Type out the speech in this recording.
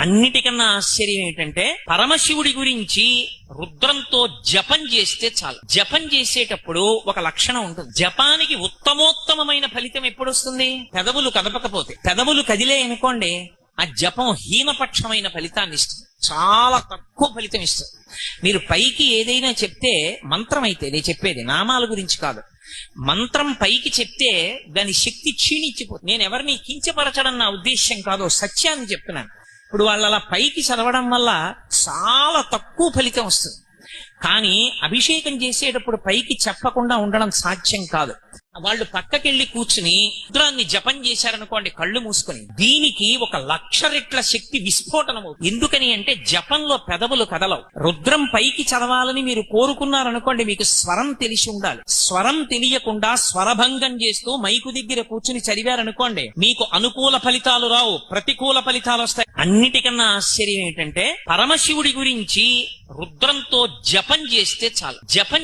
అన్నిటికన్నా ఆశ్చర్యం ఏంటంటే పరమశివుడి గురించి రుద్రంతో జపం చేస్తే చాలు. జపం చేసేటప్పుడు ఒక లక్షణం ఉంటుంది. జపానికి ఉత్తమోత్తమైన ఫలితం ఎప్పుడు వస్తుంది పెదవులు కదపకపోతే. పెదవులు కదిలే అనుకోండి ఆ జపం హీనపక్షమైన ఫలితాన్ని ఇస్తుంది. చాలా తక్కువ ఫలితం ఇస్తుంది. మీరు పైకి ఏదైనా చెప్తే మంత్రం అయితే నేను చెప్పేది నామాల గురించి కాదు. మంత్రం పైకి చెప్తే దాని శక్తి క్షీణించిపోతుంది నేను ఎవరిని కించపరచడం నా ఉద్దేశ్యం కాదు సత్యాన్ని చెప్తున్నాను. ఇప్పుడు వాళ్ళు అలా పైకి చదవడం వల్ల చాలా తక్కువ ఫలితం వస్తుంది. కానీ అభిషేకం చేసేటప్పుడు పైకి చెప్పకుండా ఉండడం సాధ్యం కాదు. వాళ్ళు పక్కకెళ్ళి కూర్చుని రుద్రాన్ని జపం చేశారనుకోండి కళ్ళు మూసుకొని దీనికి ఒక లక్ష రెట్ల శక్తి విస్ఫోటనం అవుతుంది ఎందుకని అంటే జపంలో పెదవులు కదలవు. రుద్రం పైకి చదవాలని మీరు కోరుకున్నారనుకోండి మీకు స్వరం తెలిసి ఉండాలి. స్వరం తెలియకుండా స్వరభంగం చేస్తూ మైకు దగ్గర కూర్చుని చదివారనుకోండి మీకు అనుకూల ఫలితాలు రావు ప్రతికూల ఫలితాలు వస్తాయి. అన్నిటికన్నా ఆశ్చర్యం ఏంటంటే పరమశివుడి గురించి రుద్రంతో జపం చేస్తే చాలు. జపం